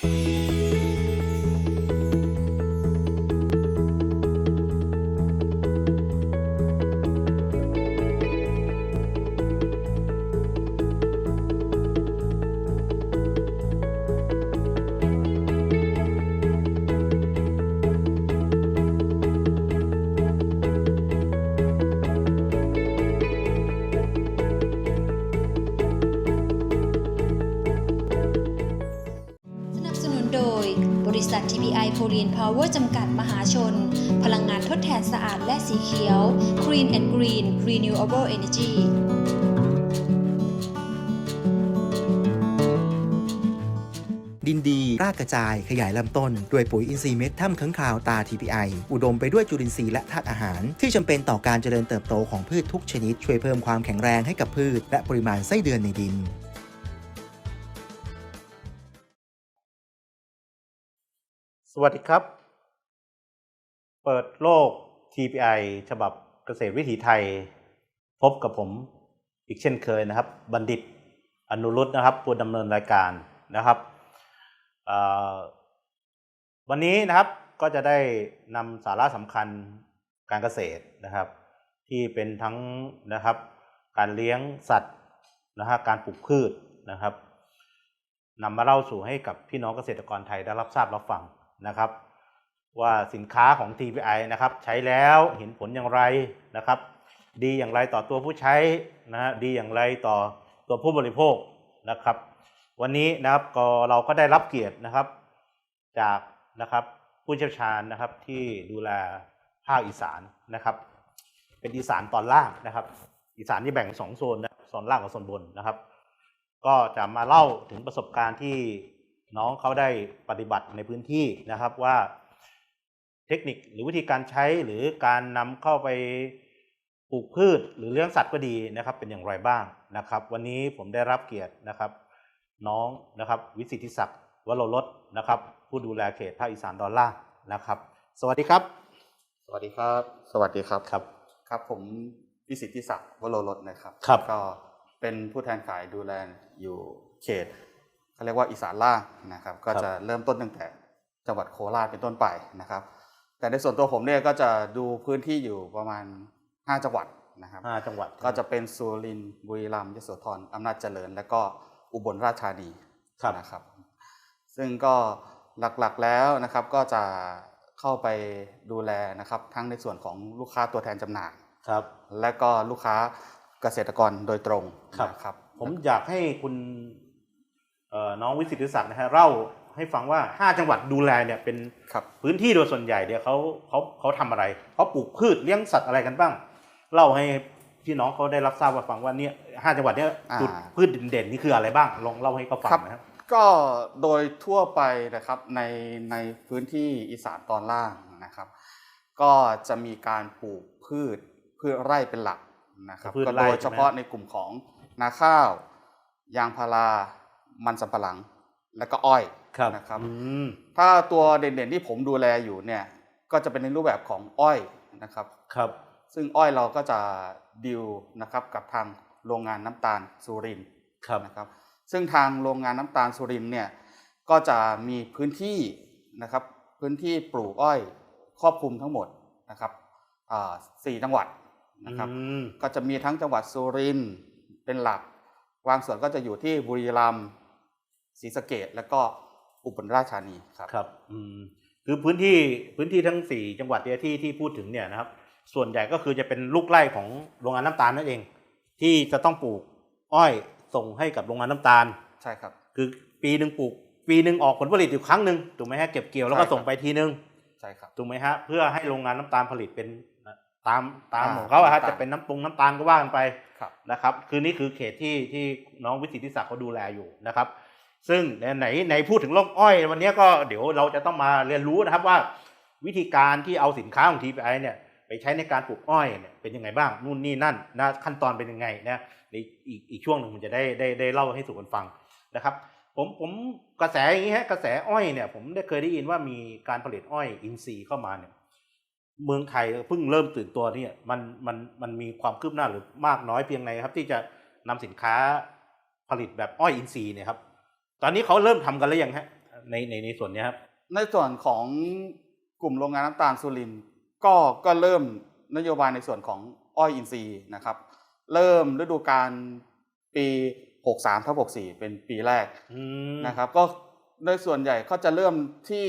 ส ชน พลังงานทดแทนสะอาดและสีเขียว Green and Green Renewable Energy ดินดีรากกระจายขยายลำต้น ด้วยปุ๋ยอินทรีย์เม็ดถ้ำค้างคาวตา TPI อุดมไปด้วยจุลินทรีย์และธาตุอาหาร ที่จำเป็นต่อการเจริญเติบโตของพืชทุกชนิด ช่วยเพิ่มความแข็งแรงให้กับพืช และปริมาณไส้เดือนในดินสวัสดีครับ เปิดโลก TPI ฉบับเกษตรวิถีไทย พบกับผมอีกเช่นเคยนะครับ บัณฑิตอนุรุตนะครับผู้ดำเนินรายการนะครับวันนี้นะครับก็จะได้นำสาระสำคัญการเกษตรนะครับ ที่เป็นทั้งนะครับ การเลี้ยงสัตว์นะฮะการปลูกพืชนะครับนำมาเล่าสู่ให้กับพี่น้องเกษตรกรไทยได้รับทราบรับฟังนะครับ ว่าสินค้าของ TPI นะครับใช้แล้วเห็นผลอย่างไรนะครับ ดีอย่างไรต่อตัวผู้ใช้นะฮะดีอย่างไรต่อตัวผู้บริโภคนะครับ วันนี้นะครับก็เราก็ได้รับเกียรตินะครับจากนะครับผู้เชี่ยวชาญนะครับที่ดูแลภาคอีสานนะครับ เป็นอีสานตอนล่างนะครับ อีสานที่แบ่งสองโซนนะโซนล่างกับโซนบนนะครับ ก็จะมาเล่าถึงประสบการณ์ที่น้องเขาได้ปฏิบัติในพื้นที่นะครับว่า เทคนิคหรือวิธีการใช้หรือการนำเข้าไปปลูกพืช หรือเลี้ยงสัตว์ก็ดีนะครับ เป็นอย่างไรบ้างนะครับ วันนี้ผมได้รับเกียรตินะครับ น้องนะครับวิสิทธิศักดิ์วโรรสนะครับ ผู้ดูแลเขตภาคอีสานตอนล่างนะครับ สวัสดีครับ สวัสดีครับ สวัสดีครับครับ ครับผมพิสิทธิศักดิ์วโรรสนะครับครับก็เป็นผู้แทนขายดูแลอยู่เขตเขาเรียกว่าอีสานล่างนะครับ ก็จะเริ่มต้นตั้งแต่จังหวัดโคราชเป็นต้นไปนะครับ แต่ในส่วนตัวผมเนี่ยก็จะดูพื้นที่อยู่ประมาณ 5 จังหวัดนะครับห้าจังหวัดก็จะเป็นสุรินทร์บุรีรัมย์ยโสธรอำนาจเจริญ และก็อุบลราชธานีครับนะครับ ซึ่งก็หลักๆแล้วนะครับก็จะเข้าไปดูแลนะครับ ทั้งในส่วนของลูกค้าตัวแทนจำหน่ายครับ และก็ลูกค้าเกษตรกรโดยตรงครับนะครับ ผมอยากให้คุณเอ่อน้องวิสิทธิศักดิ์นะฮะเล่า ให้ฟังว่าห้าจังหวัดดูแลเนี่ยเป็นครับพื้นที่โดยส่วนใหญ่เนี่ยเขาเขาเขาทำอะไรเขาปลูกพืชเลี้ยงสัตว์อะไรกันบ้าง เล่าให้พี่น้องเขาได้รับทราบว่าฟังว่าเนี่ยห้าจังหวัดเนี่ยอ่าจุดพืชเด่นๆนี่คืออะไรบ้างลองเล่าให้เขาฟังครับนะครับก็โดยทั่วไปนะครับในในพื้นที่อีสานตอนล่างนะครับ ก็จะมีการปลูกพืชพืชไร่เป็นหลักนะครับพืชก็ไร่โดยเฉพาะในกลุ่มของนาข้าว ยางพารามันสำปะหลัง และก็อ้อยนะครับอืมถ้าตัวเด่นๆที่ผมดูแลอยู่เนี่ยก็จะเป็นในรูปแบบของอ้อยนะครับครับ ซึ่งอ้อยเราก็จะดิวนะครับกับทางโรงงานน้ำตาลสุรินทร์ครับนะครับ ซึ่งทางโรงงานน้ำตาลสุรินทร์เนี่ยก็จะมีพื้นที่นะครับพื้นที่ปลูกอ้อยครอบคลุมทั้งหมดนะครับอ่าสี่จังหวัดนะครับอืมก็จะมีทั้งจังหวัดสุรินทร์เป็นหลักบางส่วนก็จะอยู่ที่บุรีรัมย์ ศรีสะเกดและก็อุบลราชธานีครับครับอืมคือพื้นที่พื้นที่ทั้งสี่จังหวัดเนี่ยที่ที่พูดถึงเนี่ยนะครับส่วนใหญ่ก็คือจะเป็นลูกไร่ของโรงงานน้ำตาลนั่นเอง ที่จะต้องปลูกอ้อยส่งให้กับโรงงานน้ำตาลใช่ครับ คือปีหนึ่งปลูก ปีหนึ่งออกผลผลิตอยู่ครั้งหนึ่งถูกไหมฮะเก็บเกี่ยวแล้วก็ใช่ครับส่งไปทีนึงใช่ครับถูกไหมฮะเพื่อให้โรงงานน้ำตาลผลิตเป็นตามตามอ่าของเขาอะฮะน้ำตาลจะเป็นน้ำปรุงน้ำตาลก็ว่ากันไปครับนะครับ คือนี่คือเขตที่ที่น้องวิสิทธิศักดิ์เขาดูแลอยู่นะครับ ซึ่งไหนไหนพูดถึงโรคอ้อย วันนี้ก็เดี๋ยวเราจะต้องมาเรียนรู้นะครับว่า วิธีการที่เอาสินค้าของ TPI เนี่ยไปใช้ในการปลูกอ้อยเนี่ยเป็นยังไงบ้างนู่นนี่นั่นนะขั้นตอนเป็นยังไงนะในอีกอีกช่วงหนึ่งผมจะได้ได้ได้เล่าให้สู่กันฟังนะครับ ผมผมกระแสอย่างนี้ฮะกระแสอ้อยเนี่ย ผมได้เคยได้ยินว่ามีการผลิตอ้อยอินทรีย์เข้ามาเนี่ยเมืองไทยเพิ่งเริ่มตื่นตัวเนี่ยมันมันมันมีความคืบหน้าหรือมากน้อยเพียงไรครับ ที่จะนำสินค้าผลิตแบบอ้อยอินทรีย์เนี่ยครับ ตอนนี้เขาเริ่มทำกันแล้วยังฮะในในในส่วนเนี้ยครับ ในส่วนของกลุ่มโรงงานน้ำตาลสุรินทร์ก็ก็เริ่มนโยบายในส่วนของอ้อยอินทรีย์นะครับ เริ่มฤดูกาลปี 63ทับ64 เป็นปีแรกอืมนะครับ ก็โดยส่วนใหญ่ก็จะเริ่มที่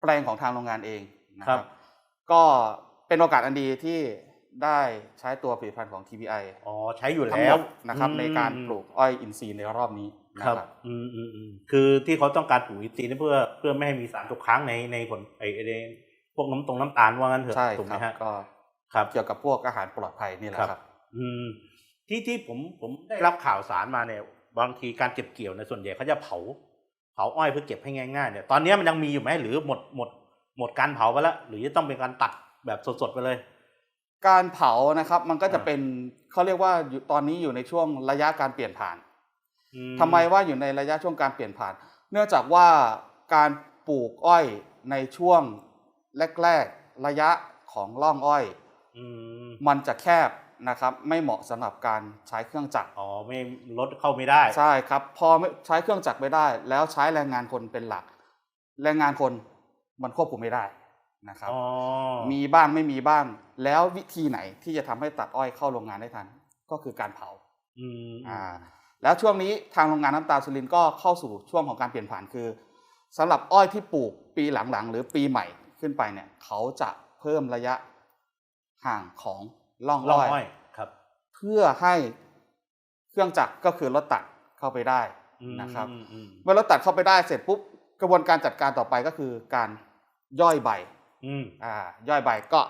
แปลงของทางโรงงานเองนะคครัรับบก็เป็นโอกาสอันดีที่ได้ใช้ตัวผลิตภัณฑ์ของ TPI อ๋อใช้อยู่ทั้งแล้หมวดนะครับอืมในการปลูกอ้อยอินทรีย์ในรอบนี้นะ คครัรับบอืมอืมอืมคือที่เขาต้องการปลูกอินทรีย์นี่เพื่อเพื่อไม่ให้มีสารตกค้างในในผลไอไอ้ในพวกน้ำตรงน้ำตาลว่างั้นเถอะใช่ถูกไหคมรับฮะก็ครับเกี่ยวกับพวกอาหารปลอดภัยนี่แหละครับ อืมที่ที่ผมผมได้รับข่าวสารมาเนี่ยบางทีการเก็บเกี่ยวในยส่วนใหญ่เขาจะเผา เผาอ้อยเพื่อเก็บให้ง่ายๆเนี่ยตอนนี้มันยังมีอยู่ไหมหรือหมดหมด หมดการเผาไปแล้ว หรือจะต้องเป็นการตัดแบบสดๆไปเลย การเผานะครับมันก็จะอ่าเป็นเขาเรียกว่าอยู่ตอนนี้อยู่ในช่วงระยะการเปลี่ยนผ่านอื ทำไมว่าอยู่ในระยะช่วงการเปลี่ยนผ่าน เนื่องจากว่าการปลูกอ้อยในช่วงแรกๆ ระยะของร่องอ้อยอืมมันจะแคบนะครับ ไม่เหมาะสำหรับการใช้เครื่องจักรอ๋อไม่รถเข้าไม่ได้ ใช่ครับ พอไม่ใช้เครื่องจักรไม่ได้ แล้วใช้แรงงานคนเป็นหลัก แรงงานคนมันควบคุมไม่ได้นะครับอ๋อมีบ้างไม่มีบ้าง แล้ววิธีไหนที่จะทำให้ตัดอ้อยเข้าโรงงานได้ทัน ก็คือการเผาอืมอ่า แล้วช่วงนี้ทางโรงงานน้ำตาลสุรินทร์ก็เข้าสู่ช่วงของการเปลี่ยนผ่านคือสำหรับอ้อยที่ปลูกปีหลังๆ หรือปีใหม่ขึ้นไปเนี่ยเขาจะเพิ่มระยะห่างของร่องล่องอ้อยอ้อยครับ เพื่อให้เครื่องจักรก็คือรถตัดเข้าไปได้อืมนะครับอืมอืมเมื่อรถตัดเข้าไปได้เสร็จปุ๊บกระบวนการจัดการต่อไปก็คือการย่อยใบอืมอ่า ย่อยใบก็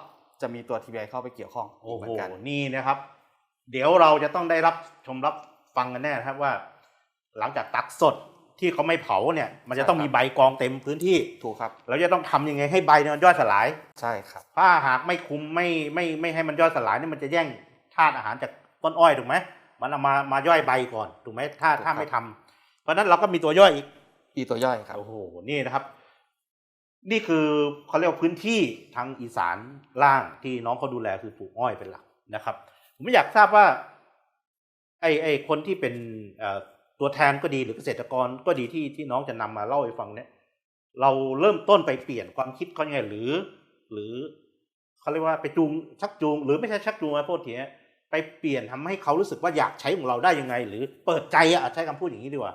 จะมีตัว TBI เข้าไปเกี่ยวข้องโอ้เหมืโหอนกันนี่นะครับ เดี๋ยวเราจะต้องได้รับชมรับ ฟังกันแน่นะครับว่า หลังจากตักสดที่เขาไม่เผาเนี่ย มันจะต้องมีใบกองเต็มพื้นที่ถูกครับเราจะต้องทำยังไงให้ใบเนี่ยมันย่อยสลายใช่ครับถ้าหากไม่คุมไม่ไม่ไม่ให้มันย่อยสลายเนี่ยมันจะแย่งธาตุอาหารจากต้นอ้อยถูกไหมมันเอามามาย่อยใบก่อนถูกไหมถ้าถูกครับถ้าไม่ทำเพราะฉะนั้นเราก็มีตัวย่อยอีกอีตัวย่อยครับโอ้โหนี่นะครับ นี่คือเขาเรียกว่าพื้นที่ทางอีสานล่างที่น้องเขาดูแลคือปลูกอ้อยเป็นหลักนะครับ ผมอยากทราบว่า ไอไอคนที่เป็นเอ่อตัวแทนก็ดีหรือเกษตรกรก็ดีที่ที่น้องจะนำมาเล่าให้ฟังเนี่ย เราเริ่มต้นไปเปลี่ยนความคิดเขายังไงหรือ หรือเขาเรียกว่าไปจูงชักจูง หรือไม่ใช่ชักจูงนะโทษทีนะไปเปลี่ยนทำให้เขารู้สึกว่าอยากใช้ของเราได้ยังไง หรือเปิดใจอะใช้คำพูดอย่างนี้ดีกว่า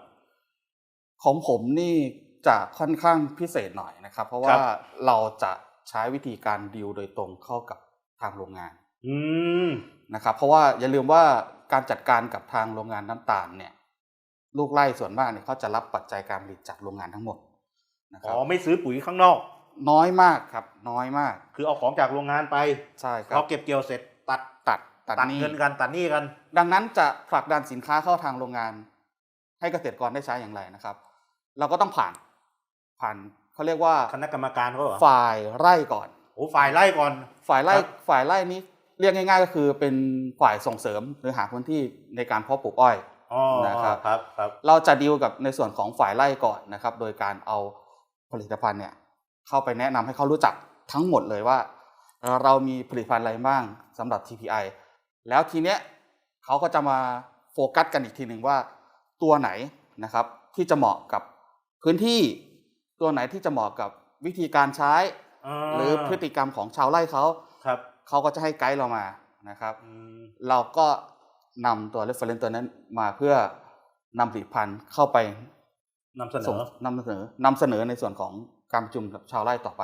ของผมนี่จะค่อนข้างพิเศษหน่อยนะครับ เพราะคว่ารับเราจะใช้วิธีการดีลโดยตรงเข้ากับทางโรงงานอืมนะครับ เพราะว่าอย่าลืมว่า การจัดการกับทางโรงงานน้ำตาลเนี่ยลูกไร่ส่วนมากเนี่ยเขาจะรับปัจจัยการผลิตจากโรงงานทั้งหมดนะคอ๋รับอไม่ซื้อปุ๋ยข้างนอก น้อยมากครับ น้อยมาก คือเอาของจากโรงงานไปใช่ครัพบอเก็บเกี่ยวเสร็จตัดตัดตัดตัดหนี้เงินกันตัดหนี้กัน ดังนั้นจะผลักดันสินค้าเข้าทางโรงงาน ให้เกษตรกรได้ใช้อย่างไรนะครับ เราก็ต้องผ่านผ่านเขาเรียกว่าคณะกรรมการเขาเหรอฝ่ายไร่ก่อนโอ้ฝ่ายไล่ก่อน ฝ่ายไร่ครับฝ่ายไร่นี้ เรียกง่าย ๆ ก็คือเป็นฝ่ายส่งเสริมหรือหาพื้นที่ในการเพาะปลูกอ้อยอ๋อนะครับครับครับเราจะดีลกับในส่วนของฝ่ายไร่ก่อนนะครับ โดยการเอาผลิตภัณฑ์เนี่ยเข้าไปแนะนำให้เขารู้จักทั้งหมดเลยว่าเอ่อเรามีผลิตภัณฑ์อะไรบ้างสำหรับ TPI แล้วทีเนี้ยเขาก็จะมาโฟกัสกันอีกทีหนึ่งว่า ตัวไหนนะครับที่จะเหมาะกับพื้นที่ตัวไหนที่จะเหมาะกับวิธีการใช้ หรือพฤติกรรมของชาวไร่เขาครับ เขาก็จะให้ไกด์เรามานะครับอืมเราก็นำตัว reference ตัวนั้นมาเพื่อนำผลิตภัณฑ์เข้าไปนำเสนส่งอนำเสนอนำเสนอในส่วนของการประชุมกับชาวไร่ต่อไป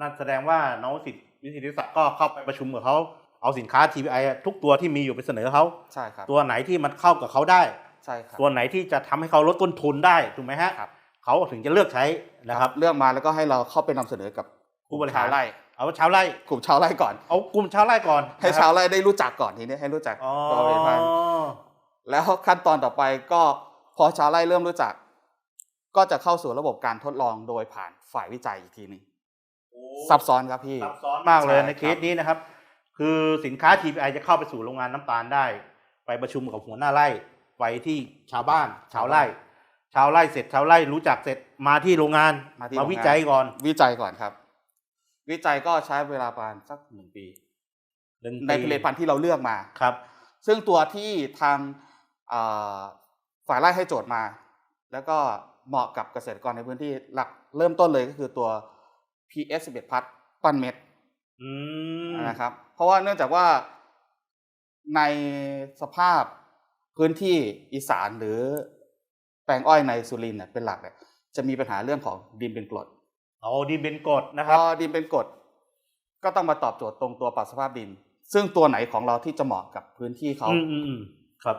นั่นแสดงว่าน้องสิทธิ์วิทยาศักดิ์ก็เข้าไปประชุมกับเขาเอาสินค้า TPI อะทุกตัวที่มีอยู่ไปเสนอเขาใช่ครับตัวไหนที่มันเข้ากับเขาได้ใช่ครับตัวไหนที่จะทำให้เขาลดต้นทุนได้ถูกไหมฮะครับเขาถึงจะเลือกใช้นะครับ เลือกมาแล้วก็ให้เราเข้าไปนำเสนอกับผู้บริหารชาวไร่ เอาชาวไร่กลุ่มชาวไร่ก่อน เอากลุ่มชาวไร่ก่อน ให้นะครับชาวไร่ได้รู้จักก่อนทีนี้ให้รู้จักอ๋อตัวผลิตภัณฑ์แล้วขั้นตอนต่อไปก็พอชาวไร่เริ่มรู้จัก ก็จะเข้าสู่ระบบการทดลองโดยผ่านฝ่ายวิจัยอีกทีหนึ่งโอ้ซับซ้อนครับพี่ซับซ้อนมากเลยใช่ในครับเคสนี้นะครับ คือสินค้า TPI จะเข้าไปสู่โรงงานน้ำตาลได้ ไปประชุมกับหัวหน้าไร่ไปที่ชาวบ้าน ชาวไร่ ชาวไร่เสร็จชาวไร่รู้จักเสร็จมาที่โรงงานมาที่มาโรงงานวิจัยก่อน วิจัยก่อนครับ วิจัยก็ใช้เวลาประมาณสักหนึ่งปีหนึ่งในผลิตภัณฑ์ที่เราเลือกมาครับ ซึ่งตัวที่ทางอ่าฝ่ายไร่ให้โจทย์มา แล้วก็เหมาะกับเกษตรกรในพื้นที่หลักเริ่มต้นเลยก็คือตัว PS 11พัดปั้นเม็ดอืมนะครับ เพราะว่าเนื่องจากว่าในสภาพพื้นที่อีสานหรือแปลงอ้อยในสุรินทร์เนี่ยเป็นหลักเนี่ยจะมีปัญหาเรื่องของดินเป็นกรด เอาดินเป็นกรดนะพครับอดินเป็นกรดก็ต้องมาตอบโจทย์ตรงตัวปรับสภาพดิน ซึ่งตัวไหนของเราที่จะเหมาะกับพื้นที่เขาอืมอืมอืมครับ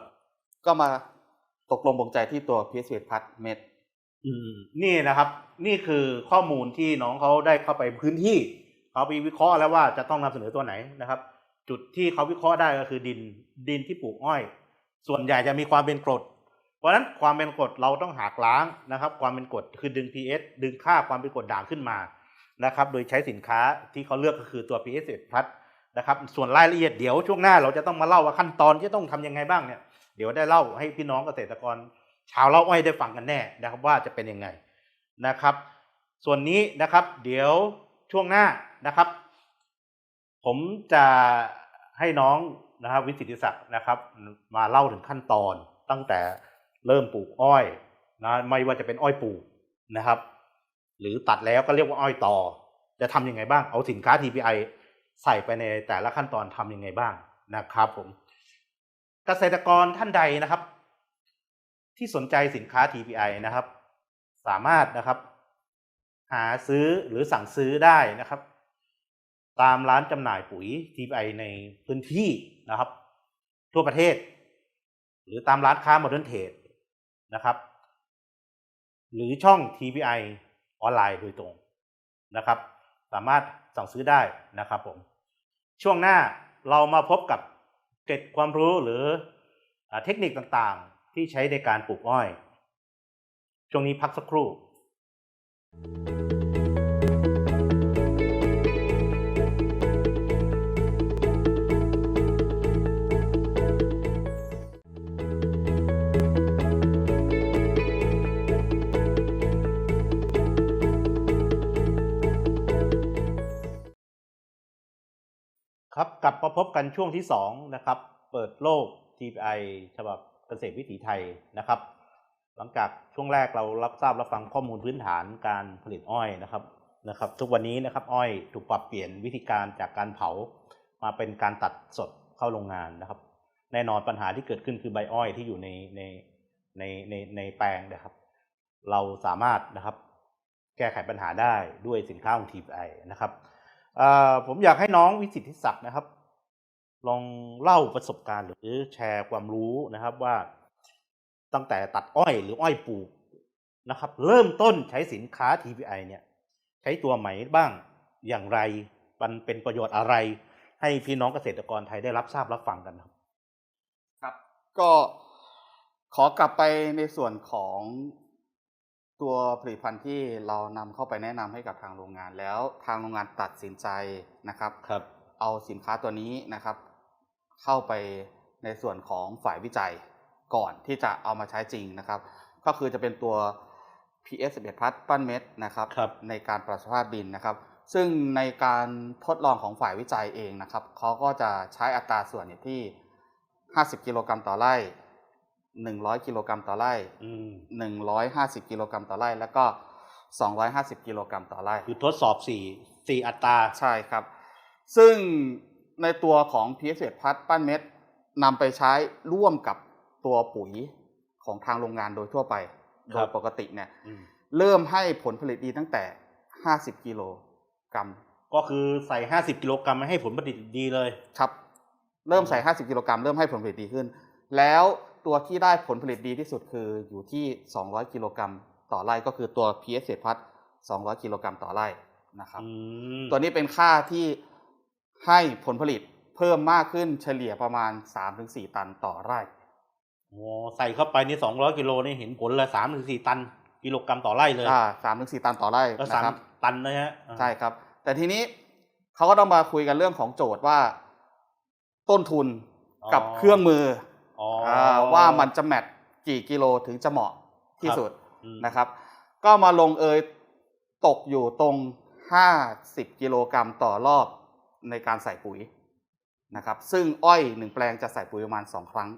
ก็มาตกลงปรงใจที่ตัว PS 11พัดเม็ดอืมนี่นะครับ นี่คือข้อมูลที่น้องเขาได้เข้าไปพื้นที่เขาไปวิเคราะห์แล้วว่าจะต้องนำเสนอตัวไหนนะครับ จุดที่เขาวิเคราะห์ได้ก็คือดินดินที่ปลูกอ้อย ส่วนใหญ่จะมีความเป็นกรดเพ ราะฉะนั้นความเป็นกรดเราต้องหักล้างนะครับ ความเป็นกรดคือดึง pH ดึงค่าความเป็นกรดด่างขึ้นมานะครับ โดยใช้สินค้าที่เขาเลือกก็คือตัว pH 11 plus นะครับ ส่วนรายละเอียดเดี๋ยวช่วงหน้าเราจะต้องมาเล่าว่าขั้นตอนที่ต้องทำยังไงบ้างเนี่ย เดี๋ยวได้เล่าให้พี่น้องเกษตรกร ชาวเล่าอ้อยได้ฟังกันแน่นะครับว่าจะเป็นยังไงนะครับ ส่วนนี้นะครับ เดี๋ยวช่วงหน้านะครับ ผมจะให้น้องนะครับวิสิทธิศักดิ์นะครับ มาเล่าถึงขั้นตอนตั้งแต่ เริ่มปลูกอ้อยนะไม่ว่าจะเป็นอ้อยปลูกนะครับ หรือตัดแล้วก็เรียกว่าอ้อยต่อ จะทำยังไงบ้างเอาสินค้า TPI ใส่ไปในแต่ละขั้นตอนทำยังไงบ้างนะครับผมเกษตรกรท่านใดนะครับ ที่สนใจสินค้า TPI นะครับ สามารถนะครับ หาซื้อหรือสั่งซื้อได้นะครับ ตามร้านจำหน่ายปุ๋ย TPI ในพื้นที่นะครับ ทั่วประเทศ หรือตามร้านค้าโมเดิร์นเทรด นะครับ หรือช่อง TPI ออนไลน์โดยตรงนะครับ สามารถสั่งซื้อได้นะครับผม ช่วงหน้าเรามาพบกับเกร็ดความรู้หรืออเทคนิคต่างๆ ที่ใช้ในการปลูกอ้อย ช่วงนี้พักสักครู่ ครับกลับมาพบกันช่วงที่สองนะครับเปิดโลก TPI ฉบับเกษตรวิถีไทยนะครับ หลังจากช่วงแรกเรารับทราบรับฟังข้อมูลพื้นฐานการผลิตอ้อยนะครับนะครับ ทุกวันนี้นะครับอ้อยถูกปรับเปลี่ยนวิธีการจากการเผา มาเป็นการตัดสดเข้าโรงงานนะครับ แน่นอนปัญหาที่เกิดขึ้นคือใบอ้อยที่อยู่ในในในในในแปลงนะครับ เราสามารถนะครับ แก้ไขปัญหาได้ด้วยสินค้าของ TPI นะครับ ผมอยากให้น้องวิสิทธิศักดิ์นะครับ ลองเล่าประสบการณ์ หรือแชร์ความรู้นะครับว่าตั้งแต่ตัดอ้อยหรืออ้อยปลูกนะครับ เริ่มต้นใช้สินค้า TPI เนี่ย ใช้ตัวไหนบ้างอย่างไร มันเป็นประโยชน์อะไร ให้พี่น้องเกษตรกรไทยได้รับทราบรับฟังกันครับ ครับ ก็ขอกลับไปในส่วนของ ตัวผลิตภัณฑ์ที่เรานำเข้าไปแนะนำให้กับทางโรงงานแล้วทางโรงงานตัดสินใจนะครับครับ เอาสินค้าตัวนี้นะครับ เข้าไปในส่วนของฝ่ายวิจัยก่อนที่จะเอามาใช้จริงนะครับ ก็คือจะเป็นตัว PS 11พัดปั้นเม็ดนะครับครับในการปรับสภาพดินนะครับ ซึ่งในการทดลองของฝ่ายวิจัยเองนะครับเขาก็จะใช้อัตราส่วนอยู่ที่ 50 กิโลกรัมต่อไร่ 100กิโลกรัมต่อไร่อืม150กิโลกรัมต่อไร่ แล้วก็250กิโลกรัมต่อไร่ คือทดสอบสี่สี่อัตรา ใช่ครับ ซึ่งในตัวของ p s 1พัดปั้นเม็ดนำไปใช้ร่วมกับตัวปุ๋ยของทางโรงงานโดยทั่วไป โดครัยบปกติเนี่ยอืมเริ่มให้ผลผลิตดีตั้งแต่50กิโลกรัม ก็คือใส่ห้าสิบกิโลกรัมมาให้ผลผลิตดีเลย ครับ เริ่มใส่50กิโลกรัมเริ่มให้ผลผลิตดีขึ้น แล้ว ตัวที่ได้ผลผลิตดีที่สุดคืออยู่ที่ 200 กิโลกรัมต่อไร่ก็คือตัว p s 1พัด200 กิโลกรัมต่อไร่นะครับอืมตัวนี้เป็นค่าที่ให้ผลผลิตเพิ่มมากขึ้นเฉลี่ยประมาณ 3-4 ตันต่อไร่โอ้ใส่เข้าไปนี่สองร้อยกิโลนี่เห็นผลเลยสามถึงสี่ตันกิโลกรัมต่อไร่เลยอ่าสามถึงสี่ตันต่อไร่ก็นะสามครับตันนะฮะอ่าใช่ครับ แต่ทีนี้เขาก็ต้องมาคุยกันเรื่องของโจทย์ว่า ต้นทุนกับเครื่องมืออ๋อออา ว่ามันจะแมทกี่กิโลถึงจะเหมาะที่สุดอืมนะครับ ก็มาลงเอยตกอยู่ตรง 50 กิโลกรัมต่อรอบในการใส่ปุ๋ยนะครับ ซึ่งอ้อยหนึ่งแปลงจะใส่ปุ๋ยประมาณ 2 ครั้ง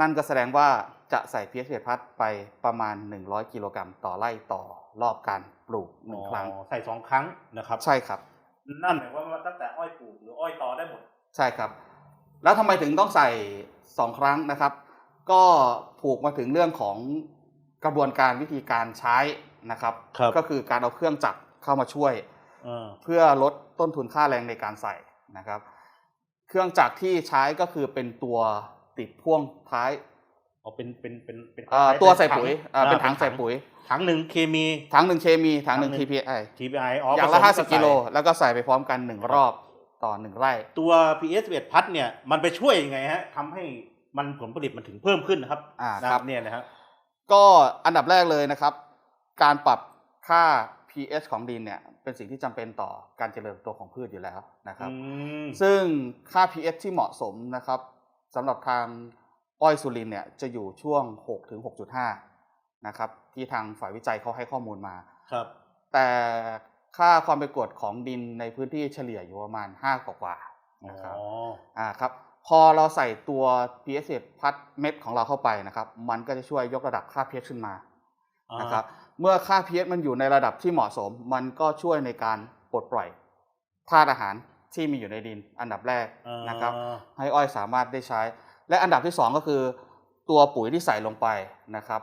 นั่นก็แสดงว่าจะใส่เพียเศษพัดไปประมาณ 100 กิโลกรัมต่อไร่ต่อรอบการปลูกหนึ่งครั้งอ๋อใส่สองครั้งนะครับ ใช่ครับ นั่นหมายความว่าตั้งแต่อ้อยปลูกหรืออ้อยตอได้หมด ใช่ครับ แล้วทำไมถึงต้องใส่ สองครั้งนะครับ ก็ผูกมาถึงเรื่องของกระบวนการวิธีการใช้นะครับครับก็คือการเอาเครื่องจักรเข้ามาช่วยเออเพื่อลดต้นทุนค่าแรงในการใส่นะครับ เครื่องจักรที่ใช้ก็คือเป็นตัวติดพ่วงท้ายเอาเป็นเป็นเป็นเป็นเอ่อคล้ายๆตัวใส่ปุ๋ยถังอ่าเป็นถังใส่ปุ๋ยถังหนึ่งเคมีถังหนึ่งเคมีถังหนึ่งถังหนึ่ง TPI TPI อ๋ออย่างผละสมห้าสิบใส่กิโลแล้วก็ใส่ไปพร้อมกันหนึ่งรอบ ต่อหนึ่งไร่ ตัว PS 11 พัดเนี่ยมันไปช่วยยังไงฮะทำให้มันผลผลิตมันถึงเพิ่มขึ้นนะครับอ่านะครับเนี่ยนะฮะก็อันดับแรกเลยนะครับ การปรับค่า pH ของดินเนี่ยเป็นสิ่งที่จำเป็นต่อการเจริญเติบโตของพืชอยู่แล้วนะครับอืมซึ่งค่า pH ที่เหมาะสมนะครับสำหรับทางอ้อยสุรินทร์เนี่ยจะอยู่ช่วง 6 ถึง 6.5 นะครับ ที่ทางฝ่ายวิจัยเขาให้ข้อมูลมาครับ แต่ ค่าความเป็นกรดของดินในพื้นที่เฉลี่ยอยู่ประมาณ 5 กว่าๆนะครับอ๋ออ่าครับพอเราใส่ตัว pH พัดเม็ดของเราเข้าไปนะครับ มันก็จะช่วยยกระดับค่า pH ขึ้นมานะครับเมื่อค่า pH มันอยู่ในระดับที่เหมาะสม มันก็ช่วยในการปลดปล่อยธาตุอาหารที่มีอยู่ในดินอันดับแรกอ่านนะครับ ให้อ้อยสามารถได้ใช้ และอันดับที่สองก็คือ ตัวปุ๋ยที่ใส่ลงไปนะครับ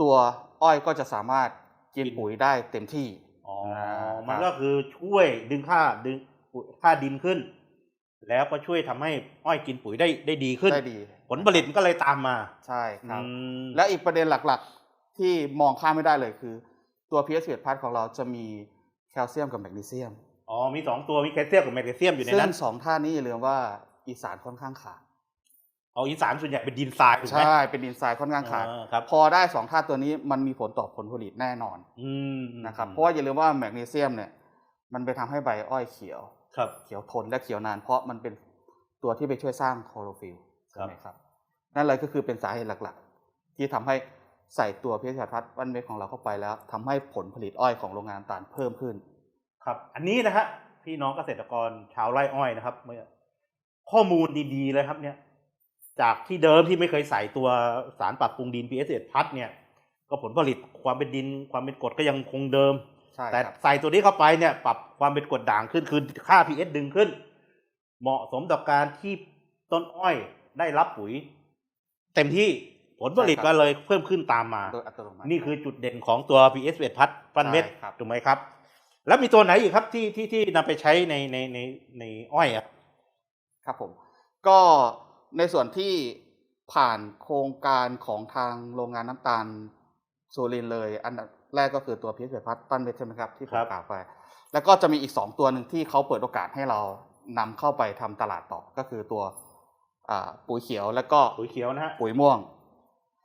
ตัวอ้อยก็จะสามารถกินปุ๋ยได้เต็มที่ อ๋ออ่ามันครับก็คือช่วยดึงค่าดึงค่าดินขึ้น แล้วก็ช่วยทำให้อ้อยกินปุ๋ยได้ได้ดีขึ้นได้ดี ผลผลิตมันก็เลยตามมา ใช่ครับอืมและอีกประเด็นหลักๆ ที่มองข้ามไม่ได้เลยคือ ตัว pH พัดของเราจะมีแคลเซียมกับแมกนีเซียม อ๋อ มีสองตัวมีแคลเซียมกับแมกนีเซียมอยู่ในซึ่งนั้นสองท่านี้อย่าลืมว่าอีสานค่อนข้างขาด เอาอีสานส่วนใหญ่เป็นดินทรายถูกไหมใช่เป็นดินทรายค่อนข้างขาดอ่ครับพอได้สองธาตุตัวนี้มันมีผลต่อผลผลิตแน่นอนอืมนะครับเพราะว่าอย่าลืมว่าแมกนีเซียมเนี่ยมันไปทำให้ใบอ้อยเขียวครับเขียวทนและเขียวนาน เพราะมันเป็นตัวที่ไปช่วยสร้างคลอโรฟิลล์ครัใช่บไหมครับนั่นเลยก็คือเป็นสาเหตุหลักๆ ที่ทำให้ใส่ตัวเพชรพัดวันเม็ดของเราเข้าไปแล้วทำให้ผลผลิตอ้อยของโรงงานน้ำตาลเพิ่มขึ้น ครับ อันนี้นะฮะพี่น้องเกษตรกรชาวไร่อ้อยนะครับเมื่อข้อมูลดีๆเลยครับเนี่ย จากที่เดิมที่ไม่เคยใส่ตัวสารปรับปรุงดิน PS 11พัดเนี่ยก็ผลผลิตความเป็นดินความเป็นกรดก็ยังคงเดิมใช่แต่ครับใส่ตัวนี้เข้าไปเนี่ยปรับความเป็นกรดด่างขึ้นคือค่า pH ดึงขึ้น เหมาะสมต่อการที่ต้นอ้อยได้รับปุ๋ย เต็มที่ผลผลิตก็เลยเพิ่มขึ้นตามมาโดยอัตโนมัตินี่คือจุดเด่นของตัว PS เวทพัดฟันเม็ดใช่ครับถูกไหมครับ แล้วมีตัวไหนอีกครับที่ที่ที่นำไปใช้ในในในในอ้อยอะครับผม ก็ ในส่วนที่ผ่านโครงการของทางโรงงานน้ำตาลสุรินทร์เลย อันดับแรกก็คือตัวพิเศษพัดปั้นเม็ดใช่ไหมครับที่ผมกล่าวไป แล้วก็จะมีอีกสองตัวหนึ่งที่เขาเปิดโอกาสให้เรานำเข้าไปทำตลาดต่อก็คือตัวอ่าปุ๋ยเขียวแล้วก็ปุ๋ยเขียวนะฮะปุ๋ยม่วง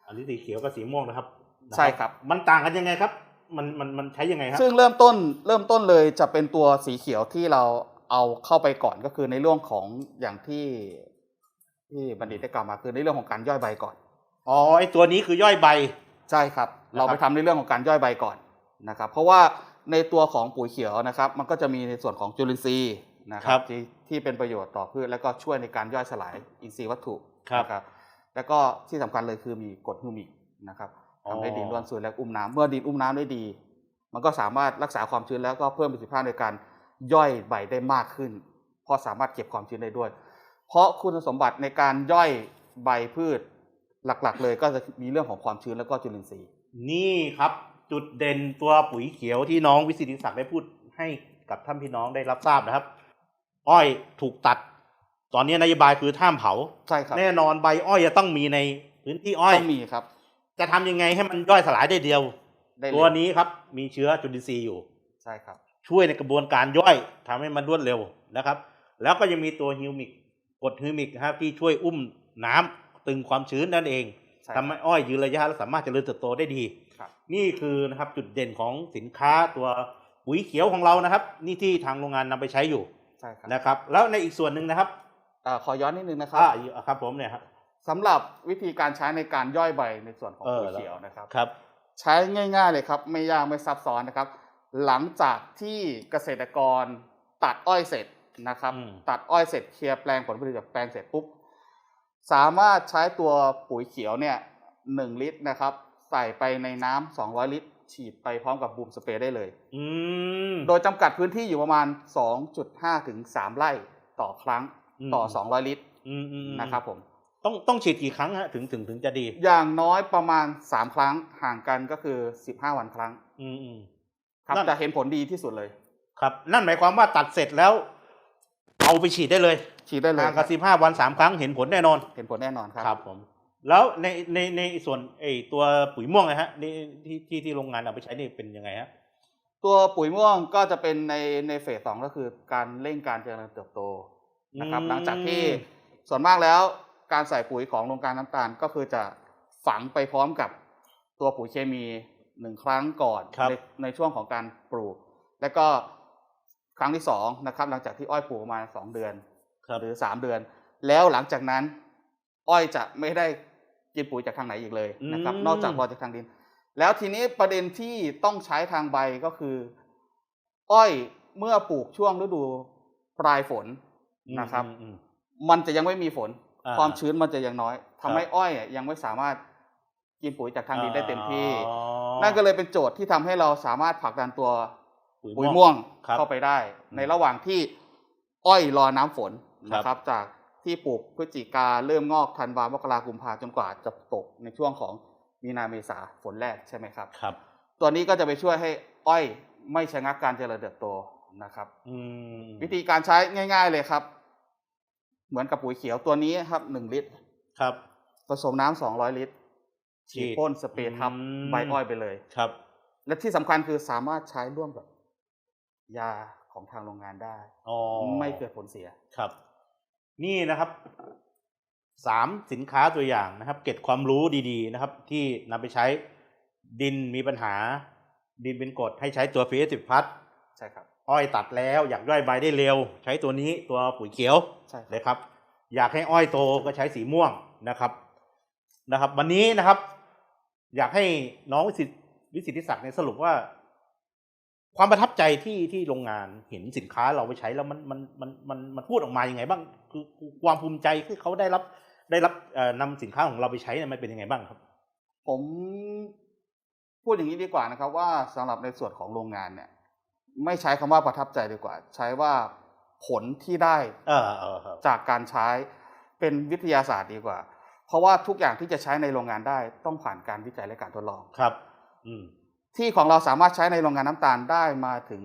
อันนี้สีเขียวกับสีม่วงนะครับ ใช่ครับ มันต่างกันยังไงครับ มันมันมันใช้ยังไงครับซึ่งเริ่มต้นเริ่มต้นเลยจะเป็นตัวสีเขียวที่เราเอาเข้าไปก่อนก็คือในเรื่องของอย่างที่ ที่บัณฑิตได้กล่าวมาคือในเรื่องของการย่อยใบก่อน อ๋อไอตัวนี้คือย่อยใบ ใช่ครับนะครับเราไปทำในเรื่องของการย่อยใบก่อนนะครับ เพราะว่าในตัวของปุ๋ยเขียวนะครับ มันก็จะมีในส่วนของจุลินทรีย์นะครับที่ที่เป็นประโยชน์ต่อพืชแล้วก็ช่วยในการย่อยสลายอินทรีย์วัตถุนะครับแล้วก็ที่สำคัญเลยคือมีกรดฮิวมิกนะครับทำให้ดินร่วนซุยและอุ้มน้ำเมื่อดินอุ้มน้ำได้ดี มันก็สามารถรักษาความชื้นแล้วก็เพิ่มประสิทธิภาพในการย่อยใบได้มากขึ้น เพราะสามารถเก็บความชื้นได้ด้วย เพราะคุณสมบัติในการย่อยใบพืชหลักๆ เลยก็จะมีเรื่องของความชื้นแล้วก็จุลินทรีย์ นี่ครับจุดเด่นตัวปุ๋ยเขียวที่น้องวิสิตศักดิ์ได้พูดให้กับท่านพี่น้องได้รับทราบนะครับ อ้อยถูกตัด ตอนนี้นโยบายคือห้ามเผาใช่ครับแน่นอนใบอ้อยจะต้องมีในพื้นที่อ้อยต้องมีครับ จะทำยังไงให้มันย่อยสลายได้เดียวได้เลยตัวนี้ครับมีเชื้อจุลินทรีย์อยู่ใช่ครับ ช่วยในกระบวนการย่อยทำให้มันรวดเร็วนะครับ แล้วก็ยังมีตัวฮิวมิก กรดฮิวมิกนะครับที่ช่วยอุ้มน้ำตึงความชื้นนั่นเองใช่ทำให้อ้อยยืนระยะและสามารถเจริญเติบโตได้ดีครับนี่คือนะครับจุดเด่นของสินค้าตัวปุ๋ยเขียวของเรานะครับ นี่ที่ทางโรงงานนำไปใช้อยู่ใช่ครับนะครับ แล้วในอีกส่วนหนึ่งนะครับอ่าขอย้อนนิดนึงนะครับอ่าอีกครับผมเนี่ยครับสำหรับวิธีการใช้ในการย่อยใบในส่วนของเออปุ๋ยเขียวนะครับครับ ใช้ง่าย ๆ เลยครับ ไม่ยากไม่ซับซ้อนนะครับ หลังจากที่เกษตรกรตัดอ้อยเสร็จ นะครับอืมตัดอ้อยเสร็จเคลียร์แปลงผลผลิตจากแปลงเสร็จปุ๊บสามารถใช้ตัวปุ๋ยเขียวเนี่ยหนึ่งลิตรนะครับ ใส่ไปในน้ำสองร้อยลิตร ฉีดไปพร้อมกับบูมสเปรย์ได้เลยอืมโดยจำกัดพื้นที่อยู่ประมาณ 2.5 ถึง 3 ไร่ต่อครั้งอืมต่อ 200 ลิตรอืมอืมนะครับผมต้องต้องฉีดกี่ครั้งฮะถึงถึงถึงจะดี อย่างน้อยประมาณ 3 ครั้งห่างกันก็คือ 15 วันครั้ง อืมอืมครับนั่นจะเห็นผลดีที่สุดเลย ครับ นั่นหมายความว่าตัดเสร็จแล้ว เอาไปฉีดได้เลยฉีดได้เลยห่างกับสิบห้าวันสามครั้งเห็นผลแน่นอน เห็นผลแน่นอนครับครับผม แล้วในในในส่วนไอตัวปุ๋ยม่วงนะฮะนี่ที่ที่ที่โรงงานเอาไปใช้นี่เป็นยังไงฮะตัวปุ๋ยม่วงก็จะเป็นในในเฟสสองก็คือการเร่งการเจริญเติบโตนะครับอืมหลังจากที่ส่วนมากแล้วการใส่ปุ๋ยของโรงการน้ำตาลก็คือจะฝังไปพร้อมกับตัวปุ๋ยเคมีหนึ่งครั้งก่อนครับในในช่วงของการปลูก แล้วก็ ครั้งที่สองนะครับ หลังจากที่อ้อยปลูกประมาณสองเดือนครับหรือสามเดือน แล้วหลังจากนั้น อ้อยจะไม่ได้กินปุ๋ยจากทางไหนอีกเลยนะครับอืมนอกจากรอจากทางดิน แล้วทีนี้ประเด็นที่ต้องใช้ทางใบก็คือ อ้อยเมื่อปลูกช่วงฤดูปลายฝนนะครับอืมอืมมันจะยังไม่มีฝนอ่าความชื้นมันจะยังน้อยทำให้ครับอ้อยอะยังไม่สามารถกินปุ๋ยจากทางดินได้เต็มที่อ๋อนั่นก็เลยเป็นโจทย์ที่ทำให้เราสามารถผลักดันตัว ปุ๋ยปุ๋ยม่ม่ววงงครับเข้าไปได้อืมในระหว่างที่อ้อยรอน้ำฝนครับนะครับ จากที่ปลูกพฤศจิกาเริ่มงอกธันวามกรากุมภาจนกว่าจะตกในช่วงของมีนาเมษาฝนแรกใช่ไหมครับครับ ตัวนี้ก็จะไปช่วยให้อ้อยไม่ชะงักการเจริญเติบโตนะครับอืมวิธีการใช้ง่าย ๆเลยครับ เหมือนกับปุ๋ยเขียวตัวนี้ครับหนึ่งลิตรครับ ผสมน้ำสองร้อยลิตรฉีฉีดดพ่นสเปรย์ทับอืมใบอ้อยไปเลยครับ และที่สำคัญคือสามารถใช้ร่วมกับ ยาของทางโรงงานได้อ๋อไม่เกิดผลเสียครับ นี่นะครับสามสินค้าตัวอย่างนะครับ เก็บความรู้ดีๆนะครับ ที่นำไปใช้ดินมีปัญหา ดินเป็นกรดให้ใช้ตัวฟีสิบพัทใช่ครับอ้อยตัดแล้วอยากย่อยใบได้เร็ว ใช้ตัวนี้ตัวปุ๋ยเขียวใช่ครับเลยครับ อยากให้อ้อยโตก็ใช้สีม่วงนะครับนะครับ วันนี้นะครับ อยากให้น้องวิสิตวิสิทธิศักดิ์เนี่ยสรุปว่า ความประทับใจที่ที่โรงงานเห็นสินค้าเราไปใช้แล้วมันมันมันมันมันพูดออกมายังไงบ้าง คือคือความภูมิใจที่เขาได้รับได้รับเอ่อนำสินค้าของเราไปใช้เนี่ยมันเป็นยังไงบ้างครับ ผมพูดอย่างนี้ดีกว่านะครับ ว่าสำหรับในส่วนของโรงงานเนี่ย ไม่ใช้คำว่าประทับใจดีกว่า ใช้ว่าผลที่ได้เออเออครับจากการใช้เป็นวิทยาศาสตร์ดีกว่า เพราะว่าทุกอย่างที่จะใช้ในโรงงานได้ต้องผ่านการวิจัยและการทดลองครับ อืม ที่ของเราสามารถใช้ในโรงงานน้ำตาลได้มาถึง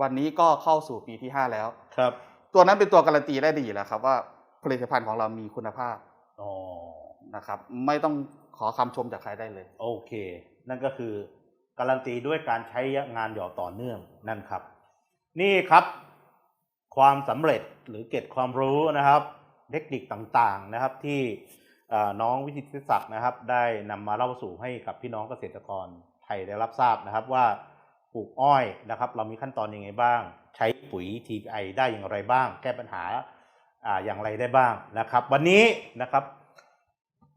วันนี้ก็เข้าสู่ปีที่ห้าแล้ว ครับ ตัวนั้นเป็นตัวการันตีได้ดีอยู่แล้วครับ ว่าผลิตภัณฑ์ของเรามีคุณภาพอ๋อนะครับ ไม่ต้องขอคำชมจากใครได้เลย โอเค นั่นก็คือการันตีด้วยการใช้งานหยอดต่อเนื่องนั่นครับ นี่ครับ ความสำเร็จหรือเกร็ดความรู้นะครับ เทคนิคต่างๆนะครับที่เอ่อ น้องวิทิตศักดิ์นะครับ ได้นำมาเล่าสู่ให้กับพี่น้องเกษตรกรไทยได้รับทราบนะครับว่าปลูกอ้อยนะครับ เรามีขั้นตอนยังไงบ้าง ใช้ปุ๋ย TPI ได้อย่างไรบ้าง แก้ปัญหาออย่างไรได้บ้างนะครับ วันนี้นะครับ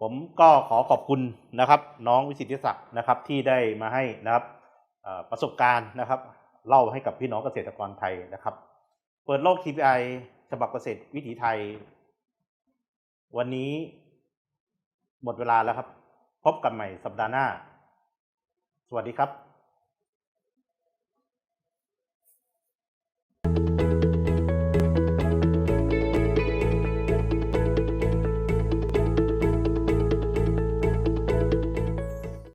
ผมก็ขอขอบคุณนะครับ น้องวิสิทธิศักดิ์นะครับที่ได้มาให้นะครับประสบการณ์นะครับ เล่าให้กับพี่น้องเกษตรกรไทยนะครับ เปิดโลก TPI ฉบับเกษตรวิถีไทย วันนี้ หมดเวลาแล้วครับ พบกันใหม่สัปดาห์หน้า สวัสดีครับ